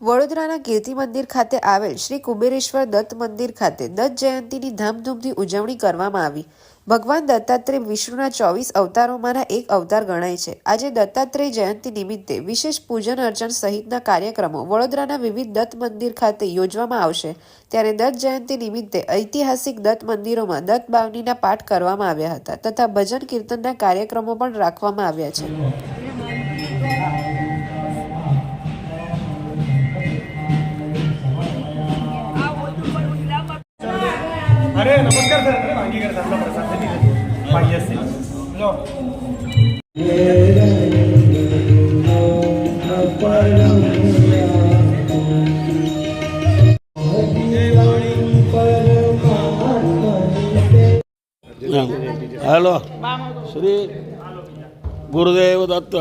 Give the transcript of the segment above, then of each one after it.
વડોદરાના કીર્તિ મંદિર ખાતે આવેલ શ્રી કુબેરેશ્વર દત્ત મંદિર ખાતે દત્ત જયંતીની ધામધૂમથી ઉજવણી કરવામાં આવી. ભગવાન દત્તાત્રેય વિષ્ણુના ચોવીસ અવતારોમાંના એક અવતાર ગણાય છે. આજે દત્તાત્રેય જયંતિ નિમિત્તે વિશેષ પૂજન અર્ચન સહિતના કાર્યક્રમો વડોદરાના વિવિધ દત્ત મંદિર ખાતે યોજવામાં આવશે. ત્યારે દત્ત જયંતિ નિમિત્તે ઐતિહાસિક દત્ત મંદિરોમાં દત્ત બાવનીના પાઠ કરવામાં આવ્યા હતા તથા ભજન કીર્તનના કાર્યક્રમો પણ રાખવામાં આવ્યા છે. હેલો. શ્રી ગુરુદેવ દત્ત.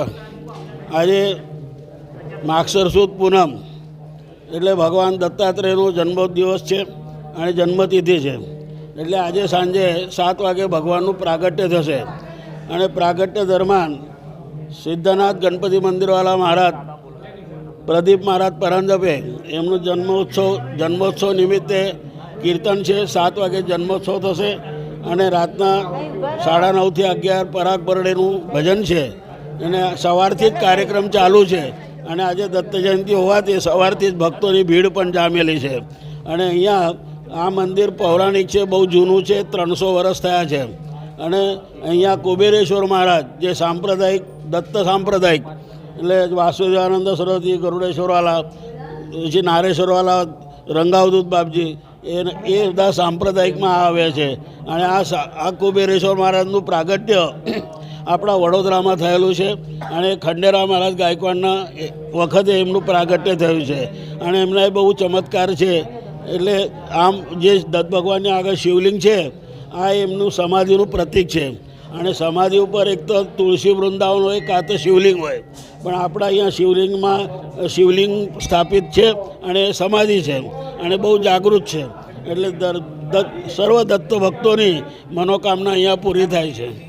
આજે માક્ષર સુદ પૂનમ. એટલે ભગવાન દત્તાત્રેયનો જન્મ દિવસ છે અને જન્મતિથિ છે. એટલે આજે સાંજે સાત વાગે ભગવાનનું પ્રાગટ્ય થશે. અને પ્રાગટ્ય દરમિયાન સિદ્ધનાથ ગણપતિ મંદિરવાળા મહારાજ, પ્રદીપ મહારાજ પરાંજપે એમનું જન્મોત્સવ જન્મોત્સવ નિમિત્તે કીર્તન છે. સાત વાગે જન્મોત્સવ થશે અને રાતના સાડા નવથી અગિયાર પરાગ બરડેનું ભજન છે. અને સવારથી જ કાર્યક્રમ ચાલુ છે. અને આજે દત્ત જયંતિ હોવાથી સવારથી જ ભક્તોની ભીડ પણ જામેલી છે. અને અહીંયા આ મંદિર પૌરાણિક છે, બહુ જૂનું છે, ત્રણસો વર્ષ થયા છે. અને અહીંયા કુબેરેશ્વર મહારાજ, જે સાંપ્રદાયિક, દત્ત સાંપ્રદાયિક, એટલે વાસુદેવાનંદ સરસ્વતી, ગરુડેશ્વરવાલા, પછી નારેશ્વરવાલા, રંગાવદૂત બાપજી, એ એ બધા સાંપ્રદાયિકમાં આવે છે. અને આ આ કુબેરેશ્વર મહારાજનું પ્રાગટ્ય આપણા વડોદરામાં થયેલું છે. અને ખંડેરા મહારાજ ગાયકવાડના વખતે એમનું પ્રાગટ્ય થયું છે. અને એમના બહુ ચમત્કાર છે. એટલે આમ જે દત્ત ભગવાનની આગળ શિવલિંગ છે, આ એમનું સમાધિનું પ્રતીક છે. અને સમાધિ ઉપર એક તો તુલસી વૃંદાવન હોય, કાં તો શિવલિંગ હોય. પણ આપણા અહીંયા શિવલિંગમાં, શિવલિંગ સ્થાપિત છે અને સમાધિ છે અને બહુ જાગૃત છે. એટલે સર્વ દત્ત ભક્તોની મનોકામના અહીંયા પૂરી થાય છે.